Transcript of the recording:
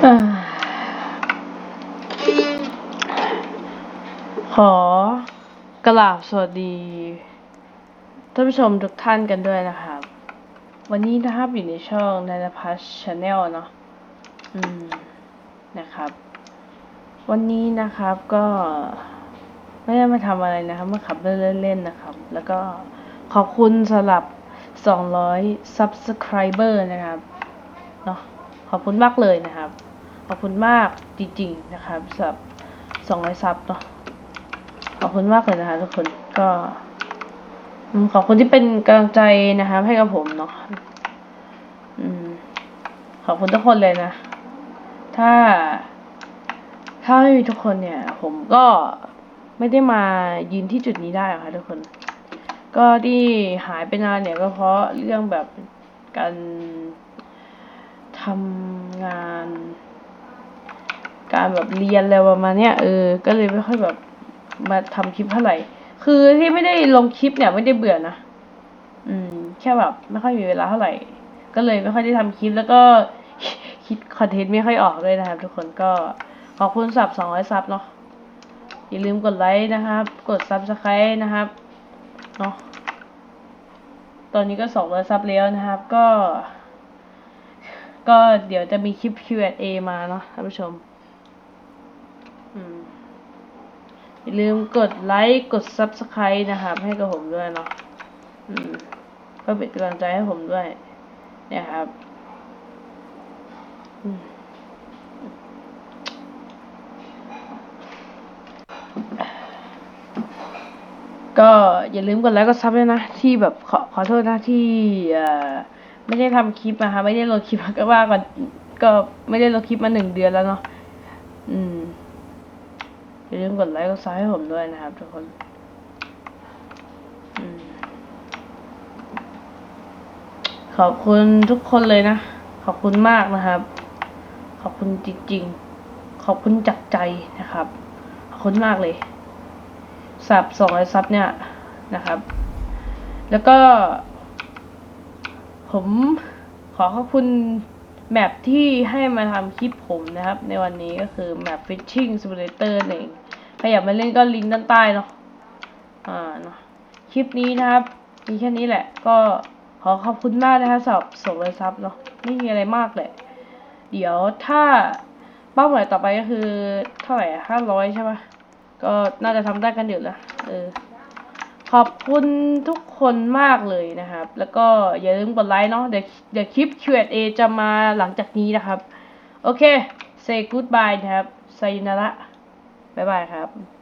ขอกราบสวัสดีท่านผู้ชมทุกท่านกันด้วยนะครับ วันนี้นะครับอยู่ในช่องนายพัชชาแนลเนาะอืมนะครับ วันนี้นะครับก็ไม่ได้มาทำอะไรนะครับมาขับเล่นๆนะครับ แล้วก็ขอบคุณสำหรับ 200 subscriber นะครับเนาะขอบคุณมากเลยนะครับ อบคุณมากจริงๆนะครับสำหรับ200ซับเนาะขอบคุณมากเลยนะคะทุกคนก็ขอบคุณที่เป็นกำลังใจนะครับให้กับผมเนาะขอบคุณทุกคนเลยนะ ถ้า ถ้าไม่มีทุกคนเนี่ย ผมก็ไม่ได้มายืนที่จุดนี้ได้ค่ะทุกคน ก็ที่หายไปนานเนี่ยก็เพราะเรื่องแบบการทำงาน การแบบเรียนอะไรประมาณเนี้ยเออ ก็เลยไม่ค่อยแบบมาทำคลิปเท่าไหร่ คือที่ไม่ได้ลงคลิปเนี่ยไม่ได้เบื่อนะ อืม แค่แบบไม่ค่อยมีเวลาเท่าไหร่ ก็เลยไม่ค่อยได้ทำคลิปแล้วก็คิดคอนเทนต์ไม่ค่อยออกเลยนะครับ ทุกคนก็ขอบคุณสับสองร้อยซับเนาะ อย่าลืมกดไลค์นะครับ กดซับสไครต์นะครับ เนาะ ตอนนี้ก็สองร้อยซับแล้วนะครับ ก็ ก็เดี๋ยวจะมีคลิป Q&A มาเนาะท่านผู้ชม อืม อย่าลืมกดไลค์กด Subscribe นะครับ ให้กับผมด้วยเนาะอืมก็เป็นกำลังใจให้ผมด้วยนี่ยครับก็อย่าลืมกดไลค์กดซับด้วยนะ ที่แบบขอขอโทษนะที่ไม่ได้ทำคลิปนะคะไม่ได้ลงคลิปก็ว่าก่อนก็ไม่ได้ลงคลิปมาหนึ่งเดือนแล้วเนาะอืม อย่าลืมกดไลค์กดซับให้ผมด้วยนะครับทุกคนอขอบคุณทุกคนเลยนะ ขอบคุณมากนะครับ ขอบคุณจริงๆ ขอบคุณจากใจนะครับ ขอบคุณมากเลย สับสองร้อซับเนี่ยนะครับ แล้วก็ ผมขอขอบคุณ แมปที่ให้มาทำคลิปผมนะครับ ในวันนี้ก็คือแมป Fishing Simulator เองใครอยากมาเล่นก็ลิงก์ด้านใต้เนาะอ่าเนาะคลิปนี้นะครับ มีแค่นี้แหละ ก็ขอขอบคุณมากนะครับสำหรับส่งเลยซับเนาะไม่มีอะไรมากเลย เดี๋ยวถ้าเป้าหมายต่อไปก็คือเท่าไหร่ห้าร้อยใช่ปะก็น่าจะทำได้กันอยู่แล้วเออ ขอบคุณทุกคนมากเลยนะครับ แล้วก็อย่าลืมกดไลค์เนาะเดี๋ยวเดี๋ยวคลิป Q&A จะมาหลังจากนี้นะครับ โอเค say goodbye นะครับ sayonara บ๊ายบายครับ